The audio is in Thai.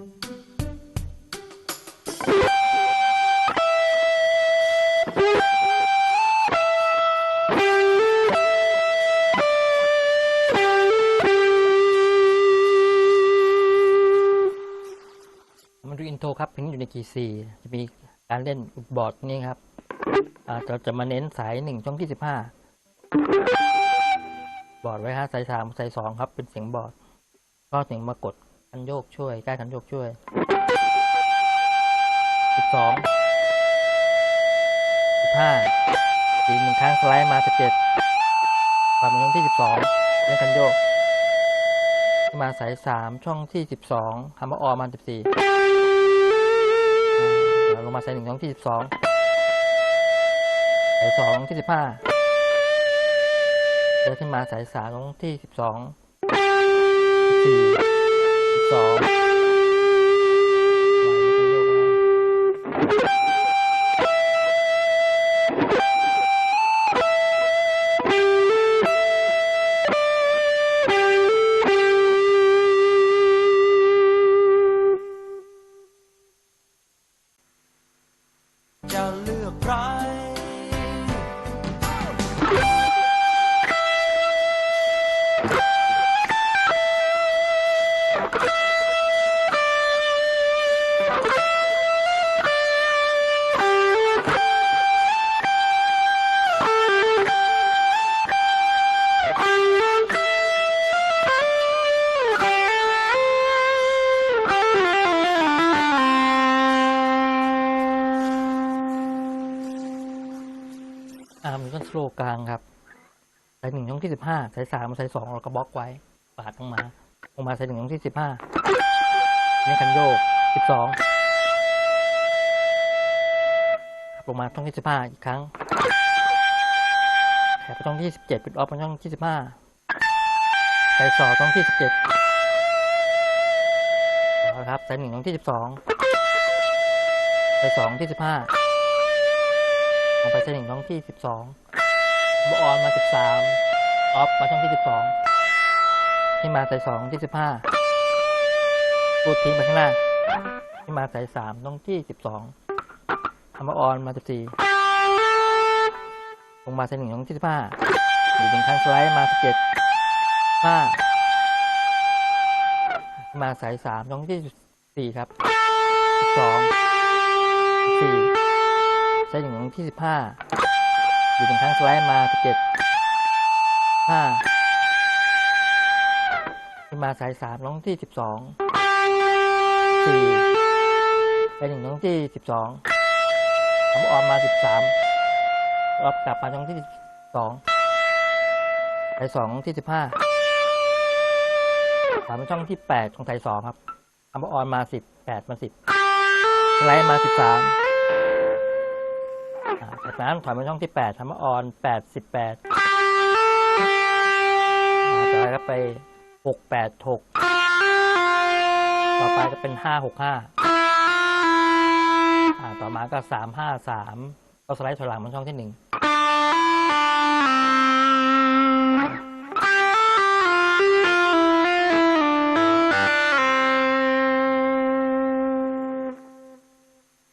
มาดูอินโทรครับเพลงอยู่ใน G4 จะมีการเล่นอุดบอร์ดนี่ครับเราจะมาเน้นสายหนึ่งช่องที่สิบห้าบอร์ดไว้ฮะสายสามสายสองครับ เป็นเสียงบอร์ดก็เสียงมากด คันโยกช่วยใกล้คันโยกช่วยสิบสองสิบห้าอีกหนึ่งครั้งสไลด์มาสิบเจ็ดปรับมาช่องที่สิบสองเล่นคันโยกขึ้นมาสายสามช่องที่สิบสองฮัมเมอร์ออมาสิบสี่เดี๋ยวลงมาใส่หนึ่งช่องที่สิบสองสายสองที่สิบห้าเดินขึ้นมาสายสามช่องที่สิบสองสี่ สิบสองจะเลือกใคร อ่ามีต้นโลว์กลางครับสายหนึ่งช่องที่สิบห้าสายสามสายสองเราก็บล็อกไว้ปาดลงมาลงมาสายหนึ่งช่องที่สิบห้านี่คันโยกสิบสองลงมาช่องที่สิบห้าอีกครั้งแถบไปช่องที่สิบเจ็ดปิดออฟไปช่องที่สิบห้าสายสองช่องที่สิบเจ็ดแล้วครับสายหนึ่งช่องที่สิบสองสายสองที่สิบห้า ลงไปเส้นหนึ่งช่องที่สิบสองบออนมาสิบสามออฟมาช่องที่สิบสองที่มาสายสองที่สิบห้ารูดทิ้งไปข้างหน้าที่มาสายสามช่องที่สิบสองทำมาออนมาสิบสี่ลงมาเส้นหนึ่งช่องที่สิบห้าอีกหนึ่งครั้งสไลด์มาสิบเจ็ดห้าที่มาสายสามช่องที่สี่ครับสิบสองสี่ ใช้หนึ่งของที่สิบห้าอยู่หนึ่งครั้งสไลด์มาสิบเจ็ดห้าขึ้นมาสายสามน้องที่สิบสองสี่ไปหนึ่งน้องที่สิบสองทำออมมาสิบสามรอบกลับมาน้องที่สองสายสองที่สิบห้าสามช่องที่แปดของสายสองครับทำออนมาสิบแปดมาสิบสไลด์มาสิบสาม จากนั้นถอยมาช่องที่แปดทำมาออนแปดสิบแปดต่อไปก็ไปหกแปดหกต่อไปก็เป็นห้าหกห้าต่อมาก็สามห้าสามก็สไลด์ถอยหลังมาช่องที่หนึ่ง